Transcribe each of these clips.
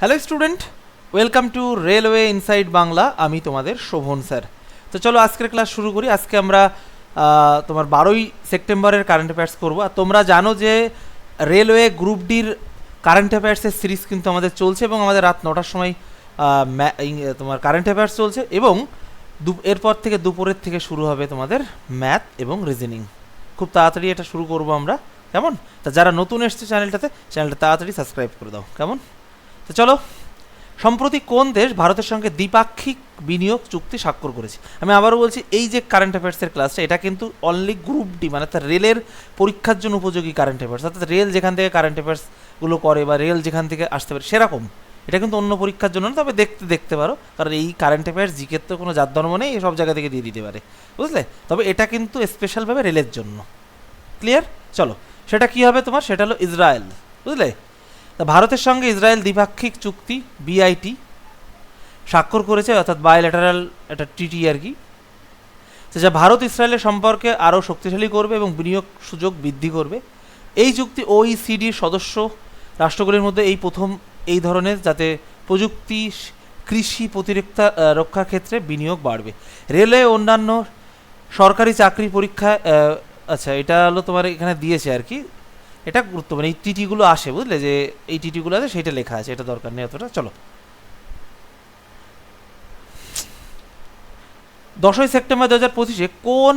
Hello student welcome to railway inside Bangla আমি তোমাদের Sovan sir. তো চলো আজকের ক্লাস শুরু করি। আজকে আমরা তোমার বারোই সেপ্টেম্বরের কারেন্ট অ্যাফেয়ার্স করব। আর তোমরা জানো যে রেলওয়ে গ্রুপ ডির কারেন্ট অ্যাফেয়ার্সের সিরিজ কিন্তু আমাদের চলছে এবং আমাদের রাত নটার সময় তোমার কারেন্ট অ্যাফেয়ার্স চলছে এবং দু- এরপর থেকে দুপুরের থেকে শুরু হবে তোমাদের ম্যাথ এবং রিজনিং খুব তাড়াতাড়ি এটা শুরু করব আমরা। কেমন? তা যারা নতুন এসছে চ্যানেলটাতে চ্যানেলটা তাড়াতাড়ি সাবস্ক্রাইব করে দাও। কেমন? তো চলো, সম্প্রতি কোন দেশ ভারতের সঙ্গে দ্বিপাক্ষিক বিনিয়োগ চুক্তি স্বাক্ষর করেছে? আমি আবারও বলছি, এই যে কারেন্ট অ্যাফেয়ার্সের ক্লাসটা এটা কিন্তু অনলি গ্রুপ ডি মানে অর্থাৎ রেলের পরীক্ষার জন্য উপযোগী কারেন্ট অ্যাফেয়ার্স অর্থাৎ রেল যেখান থেকে কারেন্ট অ্যাফেয়ার্সগুলো করে বা রেল যেখান থেকে আসতে পারে, সেরকম। এটা কিন্তু অন্য পরীক্ষার জন্য না, তবে দেখতে দেখতে পারো। কারণ এই কারেন্ট অ্যাফেয়ার্স জিকের তো কোনো জাত ধর্ম নেই, সব জায়গা থেকে দিয়ে দিতে পারে। বুঝলে? তবে এটা কিন্তু স্পেশালভাবে রেলের জন্য। ক্লিয়ার চলো, সেটা কি হবে তোমার? সেটা হলো ইসরায়েল। বুঝলে? তা ভারতের সঙ্গে ইসরায়েল দ্বিপাক্ষিক চুক্তি বিআইটি স্বাক্ষর করেছে, অর্থাৎ বায়োল্যাটারাল একটা টিটি আর কি। যা ভারত ইসরায়েলের সম্পর্কে আরও শক্তিশালী করবে এবং বিনিয়োগ সুযোগ বৃদ্ধি করবে। এই চুক্তি ওইসিডির সদস্য রাষ্ট্রগুলির মধ্যে এই প্রথম এই ধরনের, যাতে প্রযুক্তি, কৃষি প্রতিরক্ষা রক্ষার ক্ষেত্রে বিনিয়োগ বাড়বে। রেলওয়ে অন্যান্য সরকারি চাকরি পরীক্ষা আচ্ছা এটা হলো তোমার এখানে দিয়েছে আর কি। এটা গুরুত্বপূর্ণ। এই টিটিগুলো আসে, বুঝলে? যে এই টিটিগুলো আছে সেটা লেখা আছে, এটা দরকার নেই অতটা। চলো। দশই সেপ্টেম্বর দু হাজার পঁচিশে কোন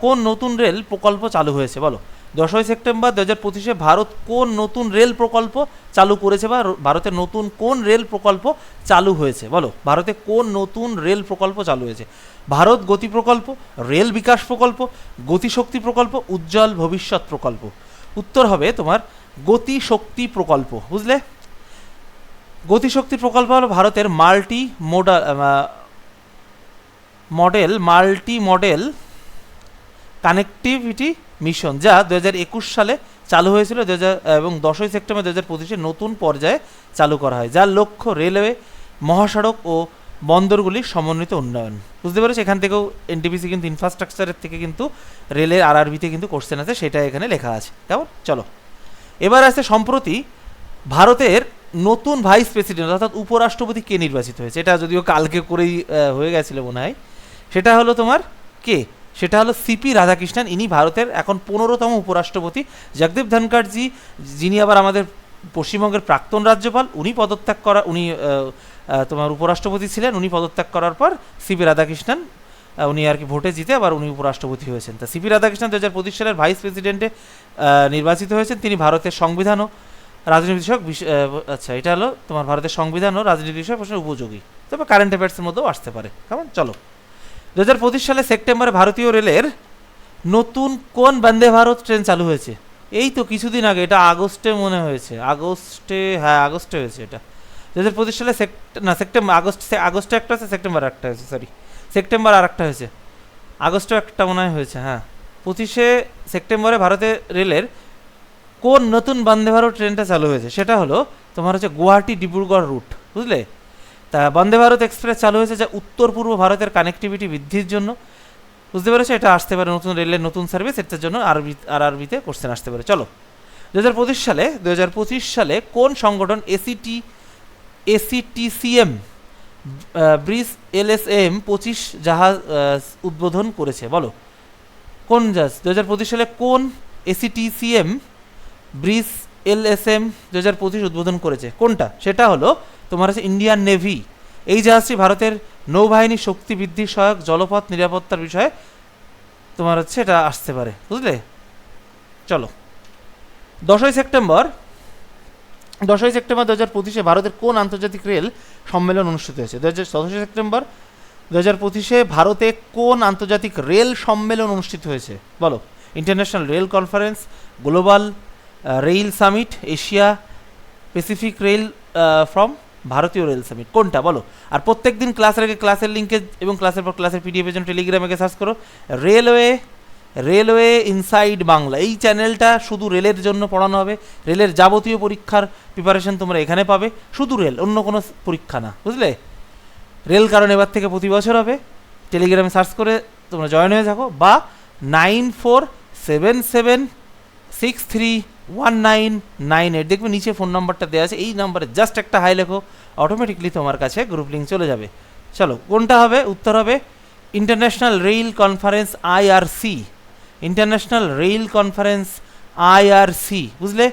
কোন নতুন রেল প্রকল্প চালু হয়েছে? বলো। দশই সেপ্টেম্বর দু হাজার পঁচিশে ভারত কোন নতুন রেল প্রকল্প চালু করেছে বা ভারতের নতুন কোন রেল প্রকল্প চালু হয়েছে? বলো। ভারতে কোন নতুন রেল প্রকল্প চালু হয়েছে? ভারত গতি প্রকল্প, রেল বিকাশ প্রকল্প, গতিশক্তি প্রকল্প, উজ্জ্বল ভবিষ্যৎ প্রকল্প। উত্তর হবে তোমার গতিশক্তি প্রকল্প, বুঝলে? গতিশক্তি প্রকল্প হলো ভারতের multi modal model, multi model connectivity mission, যা দু সালে চালু হয়েছিল দু এবং দশই সেপ্টেম্বর দু হাজার নতুন পর্যায়ে চালু করা হয়, যার লক্ষ্য রেলওয়ে, মহাসড়ক ও বন্দরগুলির সমন্বিত উন্নয়ন। বুঝতে পেরেছ? এখান থেকেও এনটিপিসি কিন্তু ইনফ্রাস্ট্রাকচারের থেকে কিন্তু রেলের আরআরবিতে কিন্তু কোশ্চেন আছে সেটা এখানে লেখা আছে। কেমন? চলো। এবার আছে সম্প্রতি ভারতের নতুন ভাইস প্রেসিডেন্ট অর্থাৎ উপরাষ্ট্রপতি কে নির্বাচিত হয়েছে? এটা যদিও কালকে করেই হয়ে গেছিল মনে হয়। সেটা হলো তোমার কে? সেটা হলো সিপি রাধাকৃষ্ণন। ইনি ভারতের এখন পনেরোতম উপরাষ্ট্রপতি। জগদীপ ধনকারজি যিনি আবার আমাদের পশ্চিমবঙ্গের প্রাক্তন রাজ্যপাল, উনি পদত্যাগ করা, উনি তোমার উপরাষ্ট্রপতি ছিলেন, উনি পদত্যাগ করার পর সিপি রাধাকৃষ্ণন উনি আর কি ভোটে জিতে আবার উনি উপরাষ্ট্রপতি হয়েছেন। তা সিপি রাধাকৃষ্ণন দু হাজার পঁচিশ সালের ভাইস প্রেসিডেন্টে নির্বাচিত হয়েছেন। তিনি ভারতের সংবিধান ও রাজনীতি বিষয়ক আচ্ছা এটা হলো তোমার ভারতের সংবিধান ও রাজনীতি বিষয়ক প্রশ্নের উপযোগী। তবে কারেন্ট অ্যাফেয়ার্সের মধ্যেও আসতে পারে। কেমন? চলো। দু হাজার পঁচিশ সালে সেপ্টেম্বরে ভারতীয় রেলের নতুন কোন বন্দে ভারত ট্রেন চালু হয়েছে? এই তো কিছুদিন আগে, এটা আগস্টে মনে হয়েছে। আগস্টে হ্যাঁ আগস্টে হয়েছে এটা। দু হাজার পঁচিশ সালে না সেপ্টেম্বর আগস্ট আগস্টে একটা হয়েছে সেপ্টেম্বর একটা হয়েছে সরি সেপ্টেম্বর আর একটা হয়েছে আগস্টে একটা মনে হয় হয়েছে হ্যাঁ। পঁচিশে সেপ্টেম্বরে ভারতের রেলের কোন নতুন বন্দে ভারত ট্রেনটা চালু হয়েছে, সেটা হলো তোমার হচ্ছে গুয়াহাটি ডিব্রুগড় রুট, বুঝলে? তা বন্দে ভারত এক্সপ্রেস চালু হয়েছে যা উত্তর পূর্ব ভারতের কানেক্টিভিটি বৃদ্ধির জন্য, বুঝতে পেরেছ? এটা আসতে পারে নতুন রেলের নতুন সার্ভিস এটার জন্য আরবি আর আরবিতে কোশ্চেন আসতে পারে, চলো। দু হাজার পঁচিশ সালে দু হাজার পঁচিশ সালে কোন সংগঠন এসিটি এসিটিসিএম ব্রিজ এলএসএম পঁচিশ জাহাজ উদ্বোধন করেছে। বলো, কোন জাহাজ? দু হাজার পঁচিশ সালে কোন এসিটিসিএম ব্রিজ এলএসএম দু হাজার পঁচিশ উদ্বোধন করেছে? কোনটা? সেটা হলো তোমার হচ্ছে ইন্ডিয়ান নেভি। এই জাহাজটি ভারতের নৌবাহিনীর শক্তি বৃদ্ধির সহায়ক, জলপথ নিরাপত্তার বিষয়ে তোমার হচ্ছে এটা আসতে পারে। বুঝলে? চলো, দশই সেপ্টেম্বর দশই সেপ্টেম্বর দু হাজার পঁচিশে ভারতের কোন আন্তর্জাতিক রেল সম্মেলন অনুষ্ঠিত হয়েছে? দু হাজার দশই সেপ্টেম্বর দু হাজার পঁচিশে ভারতে কোন আন্তর্জাতিক রেল সম্মেলন অনুষ্ঠিত হয়েছে? বলো। International rail conference, global rail summit, Asia Pacific rail from ভারতীয় রেল সামিট। কোনটা? বলো। আর প্রত্যেক দিন ক্লাসের আগে ক্লাসের লিঙ্কে এবং ক্লাসের পর ক্লাসের পিডিএফের জন্য টেলিগ্রামে সার্চ করো। Railway railway inside Bangla. এই চ্যানেলটা শুধু রেলের জন্য পড়ানো হবে। রেলের যাবতীয় পরীক্ষার প্রিপারেশন তোমরা এখানে পাবে। শুধু রেল, অন্য কোনো পরীক্ষা না, বুঝলে? রেল কারণ এবার থেকে প্রতি বছর হবে। টেলিগ্রামে সার্চ করে তোমরা জয়েন হয়ে থাকো বা nine four seven seven six three one nine nine eight দেখবে নিচে ফোন নাম্বারটা দেওয়া আছে। এই নাম্বারে জাস্ট একটা হাই লেখো অটোমেটিকলি তোমার কাছে গ্রুপ লিঙ্ক চলে যাবে। চলো, কোনটা হবে? উত্তর হবে international rail conference IRC international rail conference IRC বুঝলে?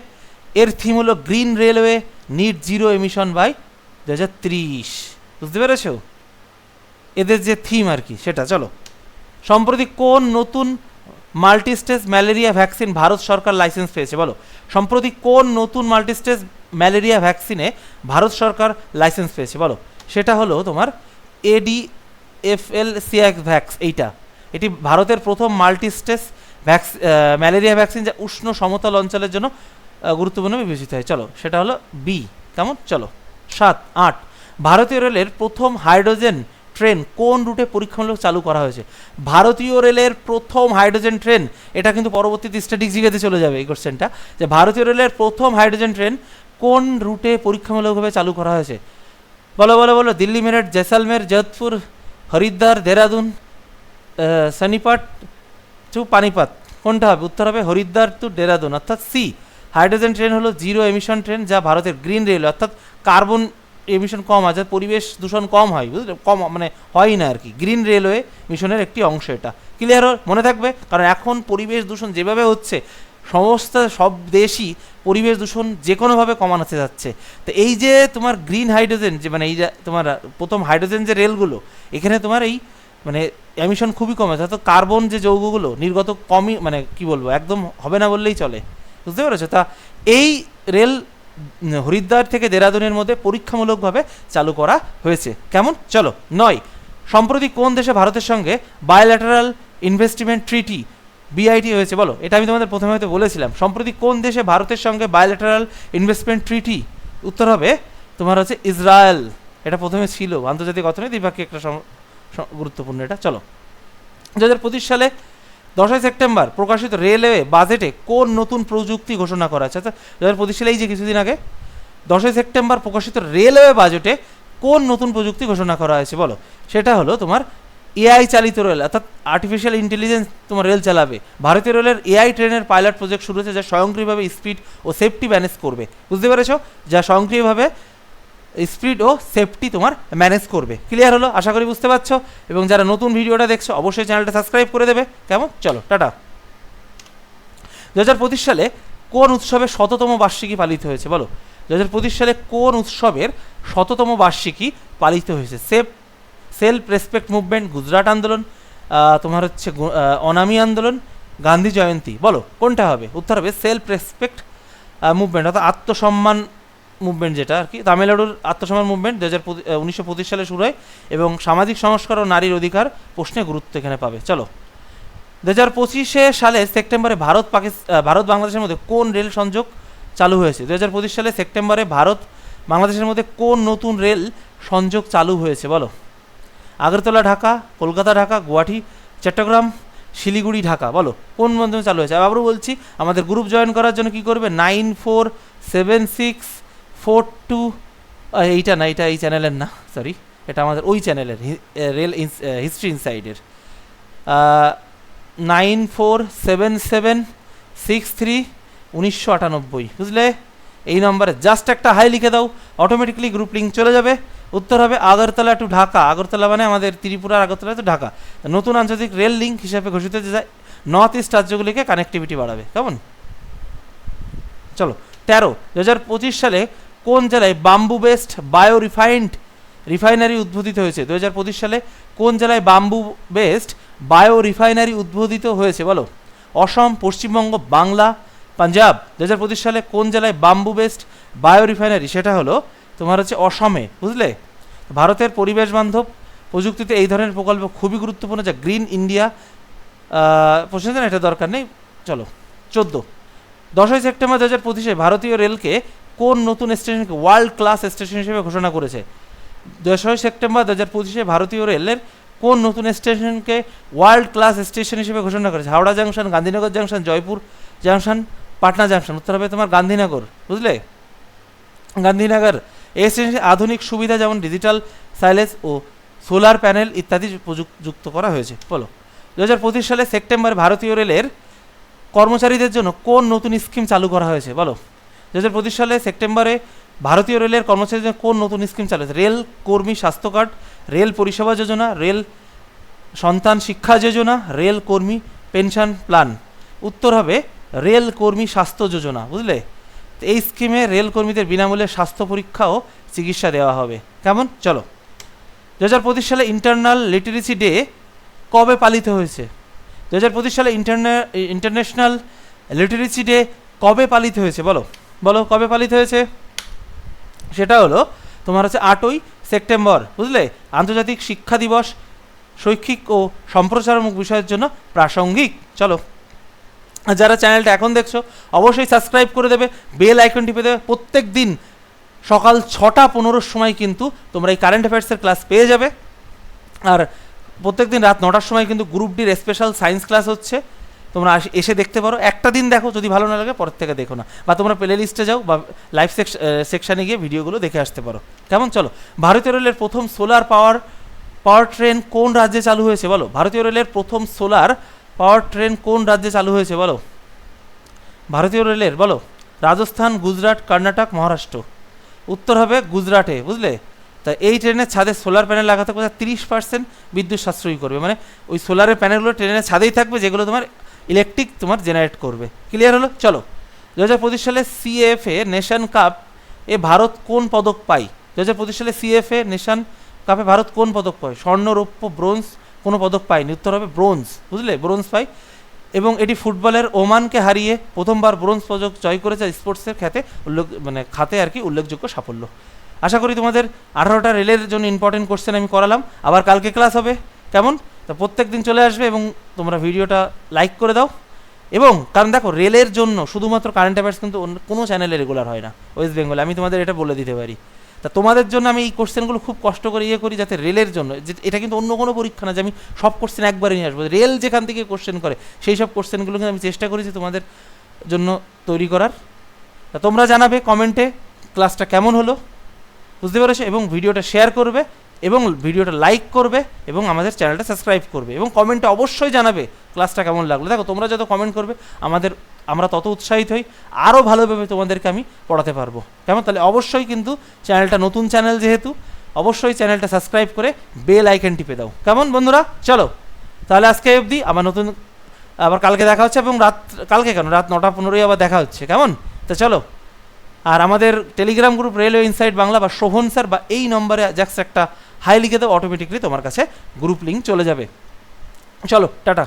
এর থিম হলো green railway net zero emission by দু হাজার ত্রিশ। বুঝতে পেরেছ? এদের যে থিম আর কি, সেটা, চলো। সম্প্রতি কোন নতুন মাল্টিস্টেজ ম্যালেরিয়া ভ্যাকসিন ভারত সরকার লাইসেন্স পেয়েছে, বলো? সম্প্রতি কোন নতুন মাল্টিস্টেজ ম্যালেরিয়া ভ্যাকসিনে ভারত সরকার লাইসেন্স পেয়েছে, বলো? সেটা হলো তোমার AD F L CX vax এইটা। এটি ভারতের প্রথম মাল্টিস্টেজ ভ্যাক্স ম্যালেরিয়া ভ্যাকসিন যা উষ্ণ সমতল অঞ্চলের জন্য গুরুত্বপূর্ণ বিবেচিত হয়। চলো, সেটা হলো বি কেমন? চলো, সাত, আট। ভারতীয় রেলের প্রথম হাইড্রোজেন ট্রেন কোন রুটে পরীক্ষামূলক চালু করা হয়েছে? ভারতীয় রেলের প্রথম হাইড্রোজেন ট্রেন, এটা কিন্তু পরবর্তীতে স্ট্যাটিক জিজ্ঞাতে চলে যাবে এই কোশ্চেনটা যে ভারতীয় রেলের প্রথম হাইড্রোজেন ট্রেন কোন রুটে পরীক্ষামূলকভাবে চালু করা হয়েছে? বলো বলো বলো, দিল্লি মেরঠ, জেসালমের, যোধপুর, হরিদ্বার, দেরাদুন সনিপাট টু পানিপাত, কোনটা হবে? উত্তর হবে হরিদ্বার টু ডেরাদুন অর্থাৎ সি হাইড্রোজেন ট্রেন হলো জিরো এমিশন ট্রেন যা ভারতের গ্রিন রেল অর্থাৎ কার্বন এমিশন কম আছে, পরিবেশ দূষণ কম হয়, বুঝলে? কম মানে হয় না আর কি। গ্রিন রেলওয়ে মিশনের একটি অংশ এটা। ক্লিয়ার মনে থাকবে? কারণ এখন পরিবেশ দূষণ যেভাবে হচ্ছে, সমস্ত সব দেশই পরিবেশ দূষণ যে কোনোভাবে কমানোতে যাচ্ছে। তো এই যে তোমার গ্রিন হাইড্রোজেন যে মানে এই যে তোমার প্রথম হাইড্রোজেন যে রেলগুলো এখানে তোমার এই মানে এমিশন খুবই কম অর্থাৎ কার্বন যে যৌগগুলো নির্গত কমই মানে কি বলব, একদম হবে না বললেই চলে। বুঝতে পেরেছ? তা এই রেল হরিদ্বার থেকে দেরাদুনের মধ্যে পরীক্ষামূলকভাবে চালু করা হয়েছে। কেমন? চলো, নয়। সম্প্রতি কোন দেশে ভারতের সঙ্গে বায়োল্যাটারাল ইনভেস্টমেন্ট ট্রিটি বিআইটি হয়েছে, বলো। এটা আমি তোমাদের প্রথমে হয়তো বলেছিলাম। সম্প্রতি কোন দেশে ভারতের সঙ্গে বায়োল্যাটারাল ইনভেস্টমেন্ট ট্রিটি উত্তর হবে তোমার হচ্ছে ইসরায়েল। এটা প্রথমে ছিল। আন্তর্জাতিক অর্থনীতি দ্বিপাক্ষিক একটা গুরুত্বপূর্ণ এটা। চলো। দু হাজার পঁচিশ সালে দশই সেপ্টেম্বর প্রকাশিত রেলওয়ে বাজেটে কোন নতুন প্রযুক্তি ঘোষণা করা আছে? আচ্ছা দু হাজার পঁচিশ সালে এই যে কিছুদিন আগে দশই সেপ্টেম্বর প্রকাশিত রেলওয়ে বাজেটে কোন নতুন প্রযুক্তি ঘোষণা করা হয়েছে বলো? সেটা হলো তোমার এআই চালিত রেল, অর্থাৎ আর্টিফিশিয়াল ইন্টেলিজেন্স তোমার রেল চালাবে। ভারতীয় রেলের এআই ট্রেনের পাইলট প্রজেক্ট শুরু হয়েছে যা স্বয়ংক্রিয়ভাবে স্পিড ও সেফটি ম্যানেজ করবে। বুঝতে পেরেছ? যা স্বয়ংক্রিয়ভাবে স্পিড ও সেফটি তোমার ম্যানেজ করবে। ক্লিয়ার হলো? আশা করি বুঝতে পারছ? এবং যারা নতুন ভিডিওটা দেখছ, অবশ্যই চ্যানেলটা সাবস্ক্রাইব করে দেবে। কেমন? চলো, টাটা। দু হাজার পঁচিশ সালে কোন উৎসবের শততম বার্ষিকী পালিত হয়েছে? বলো। দু হাজার পঁচিশ সালে কোন উৎসবের শততম বার্ষিকী পালিত হয়েছে? Safe, self respect movement, Gujarat আন্দোলন তোমার হচ্ছে অনামি আন্দোলন, গান্ধী জয়ন্তী। বলো, কোনটা হবে? উত্তর হবে সেলফ রেসপেক্ট মুভমেন্ট, অর্থাৎ আত্মসম্মান মুভমেন্ট যেটা আর কি, তামিলনাড়ুর আত্মসম্মান মুভমেন্ট দু হাজার উনিশশো পঁচিশ সালে শুরু হয় এবং সামাজিক সংস্কার ও নারীর অধিকার প্রশ্নে গুরুত্ব এখানে পাবে। চলো। দু হাজার পঁচিশে সালে সেপ্টেম্বরে ভারত পাকিস্তান ভারত, বাংলাদেশের মধ্যে কোন রেল সংযোগ চালু হয়েছে? দু হাজার পঁচিশ সালে সেপ্টেম্বরে ভারত, বাংলাদেশের মধ্যে কোন নতুন রেল সংযোগ চালু হয়েছে বলো? আগরতলা ঢাকা, কলকাতা ঢাকা, গুয়াহাটি, চট্টগ্রাম, শিলিগুড়ি ঢাকা বলো? কোন মাধ্যমে চালু হয়েছে? আবারও বলছি, আমাদের গ্রুপ জয়েন করার জন্য কি করবে? Nine four seven six four two এইটা না, এইটা এই চ্যানেলের না সরি এটা আমাদের ওই চ্যানেলের rail history ইনসাইডের। Nine four seven seven six three উনিশশো আটানব্বই, বুঝলে? এই নম্বরে জাস্ট একটা হাই লিখে দাও অটোমেটিকলি গ্রুপ লিঙ্ক চলে যাবে। উত্তর হবে আগরতলা টু ঢাকা। আগরতলা মানে আমাদের ত্রিপুরার আগরতলা টু ঢাকা। নতুন আন্তর্জাতিক রেল লিঙ্ক হিসাবে ঘোষিত যায় নর্থ ইস্ট রাজ্যগুলিকে কানেক্টিভিটি বাড়াবে, কেমন? চলো, তেরো দু সালে কোন জেলায় bamboo based bio refined refinery উদ্বোধিত হয়েছে? দু হাজার পঁচিশ সালে কোন জেলায় বাম্বু বেস্ট বায়ো রিফাইনারি উদ্বোধিত হয়েছে? বলো। অসম, পশ্চিমবঙ্গ, বাংলা, পাঞ্জাব। দু হাজার পঁচিশ সালে কোন জেলায় বাম্বু বেস্ট বায়ো রিফাইনারি সেটা হলো তোমার হচ্ছে অসমে, বুঝলে? ভারতের পরিবেশ বান্ধব প্রযুক্তিতে এই ধরনের প্রকল্প খুবই গুরুত্বপূর্ণ। যা গ্রিন ইন্ডিয়া প্রশ্ন এটা দরকার নেই। চলো, চোদ্দ। দশই সেপ্টেম্বর দু হাজার পঁচিশে ভারতীয় রেলকে কোন নতুন স্টেশনকে ওয়ার্ল্ড ক্লাস স্টেশন হিসেবে ঘোষণা করেছে? দশই সেপ্টেম্বর দু হাজার পঁচিশে ভারতীয় রেলের কোন নতুন স্টেশনকে ওয়ার্ল্ড ক্লাস স্টেশন হিসেবে ঘোষণা করেছে? Howrah junction Gandhinagar junction Jaipur junction Patna junction উত্তর হবে তোমার গান্ধীনগর, বুঝলে? গান্ধীনগর এই স্টেশনে আধুনিক সুবিধা যেমন ডিজিটাল সাইলেন্স ও সোলার প্যানেল ইত্যাদি যুক্ত করা হয়েছে। বলো। দু হাজার পঁচিশ সালে সেপ্টেম্বর ভারতীয় রেলের কর্মচারীদের জন্য কোন নতুন স্কিম চালু করা হয়েছে? বলো। দু হাজার পঁচিশ সালে সেপ্টেম্বরে ভারতীয় রেলের কর্মচারীদের কোন নতুন স্কিম চালু রেল কর্মী স্বাস্থ্য কার্ড, রেল পরিষেবা যোজনা, রেল সন্তান শিক্ষা যোজনা, রেল কর্মী পেনশন প্ল্যান। উত্তর হবে রেল কর্মী স্বাস্থ্য যোজনা, বুঝলে? এই স্কিমে রেল কর্মীদের বিনামূল্যে স্বাস্থ্য পরীক্ষা ও চিকিৎসা দেওয়া হবে। কেমন? চলো। দু হাজার পঁচিশ সালে ইন্টারনাল লিটারেসি ডে কবে পালিত হয়েছে? দু হাজার পঁচিশ সালে ইন্টারনা, ইন্টারন্যাশনাল লিটারেসি ডে কবে পালিত হয়েছে? বলো। বলো, কবে পালিত হয়েছে? সেটা হলো তোমার হচ্ছে আটই সেপ্টেম্বর, বুঝলে? আন্তর্জাতিক শিক্ষা দিবস, শৈক্ষিক ও সম্প্রচারমূলক বিষয়ের জন্য প্রাসঙ্গিক। চলো। যারা চ্যানেলটা এখন দেখছ, অবশ্যই সাবস্ক্রাইব করে দেবে, বেল আইকন টিপে দেবে। প্রত্যেক দিন সকাল ছটা পনেরোর সময় কিন্তু তোমরা এই কারেন্ট অ্যাফেয়ার্সের ক্লাস পেয়ে যাবে। আর প্রত্যেক দিন রাত নটার সময় কিন্তু গ্রুপ ডির স্পেশাল সায়েন্স ক্লাস হচ্ছে। তোমরা এসে দেখতে পারো। একটা দিন দেখো, যদি ভালো না লাগে, পরের থেকে দেখো না। বা তোমরা প্লে লিস্টে যাও বা লাইভ সেকশানে গিয়ে ভিডিওগুলো দেখে আসতে পারো। কেমন? চলো। ভারতীয় রেলের প্রথম সোলার পাওয়ার পাওয়ার ট্রেন কোন রাজ্যে চালু হয়েছে বলো? ভারতীয় রেলের প্রথম সোলার পাওয়ার ট্রেন কোন রাজ্যে চালু হয়েছে বলো? ভারতীয় রেলের বলো? রাজস্থান, গুজরাট, কর্ণাটক, মহারাষ্ট্র। উত্তর হবে গুজরাটে, বুঝলে? তা এই ট্রেনের ছাদে সোলার প্যানেল লাগাতে কোথায়? তিরিশ পার্সেন্ট বিদ্যুৎ সাশ্রয়ী করবে। মানে ওই সোলারের প্যানেলগুলো ট্রেনের ছাদেই থাকবে, যেগুলো তোমার ইলেকট্রিক তোমার জেনারেট করবে। ক্লিয়ার হলো? চলো। দু হাজার পঁচিশ সালে সিএফএ নেশন কাপ এ ভারত কোন পদক পায়? দু হাজার পঁচিশ সালে সিএফএ নেশন কাপে ভারত কোন পদক পায়? স্বর্ণ, রৌপ্য, ব্রোঞ্জ কোনো পদক পায়নি উত্তর হবে ব্রোঞ্জ। বুঝলে? ব্রোঞ্জ পায়। এবং এটি ফুটবলের ওমানকে হারিয়ে প্রথমবার ব্রোঞ্জ পদক জয় করেছে স্পোর্টসের খ্যাতে উল্লেখ মানে খাতে আর কি উল্লেখযোগ্য সাফল্য। আশা করি তোমাদের আঠারোটা রেলের জন্য ইম্পর্টেন্ট কোশ্চেন আমি করালাম। আবার কালকে ক্লাস হবে। কেমন? তা প্রত্যেক দিন চলে আসবে এবং তোমরা ভিডিওটা লাইক করে দাও। এবং কারণ দেখো, রেলের জন্য শুধুমাত্র কারেন্ট অ্যাফেয়ার্স কিন্তু কোনো চ্যানেলে রেগুলার হয় না ওয়েস্ট বেঙ্গলে আমি তোমাদের এটা বলে দিতে পারি। তা তোমাদের জন্য আমি এই কোশ্চেনগুলো খুব কষ্ট করে ইয়ে করি যাতে রেলের জন্য, যে এটা কিন্তু অন্য কোনো পরীক্ষা না যে আমি সব কোশ্চেন একবারে নিয়ে আসব। রেল যেখান থেকে কোশ্চেন করে, সেই সব কোশ্চেনগুলো কিন্তু আমি চেষ্টা করেছি তোমাদের জন্য তৈরি করার। তা তোমরা জানাবে কমেন্টে ক্লাসটা কেমন হলো, বুঝতে পেরেছ? এবং ভিডিওটা শেয়ার করবে। এবং ভিডিওটা লাইক করবে এবং আমাদের চ্যানেলটা সাবস্ক্রাইব করবে এবং কমেন্টে অবশ্যই জানাবে ক্লাসটা কেমন লাগল। দেখো, তোমরা যত কমেন্ট করবে, আমাদের, আমরা তত উৎসাহিত হই আরও ভালোভাবে তোমাদেরকে আমি পড়াতে পারব। কেমন? তাহলে অবশ্যই কিন্তু চ্যানেলটা নতুন চ্যানেল যেহেতু, অবশ্যই চ্যানেলটা সাবস্ক্রাইব করে বেল আইকন টিপে দাও। কেমন বন্ধুরা? চলো, তাহলে আজকে অবধি আবার নতুন, আবার কালকে দেখা হচ্ছে এবং রাত, কালকে কেন? রাত নটা পনেরোই আবার দেখা হচ্ছে। কেমন? তো চলো, আর আমাদের Telegram group railway inside Bangla বা শোভন স্যার বা এই নম্বরে জাস্ট একটা হাই লিখে দেবো অটোমেটিকলি তোমার কাছে গ্রুপ লিঙ্ক চলে যাবে। চলো টাটা।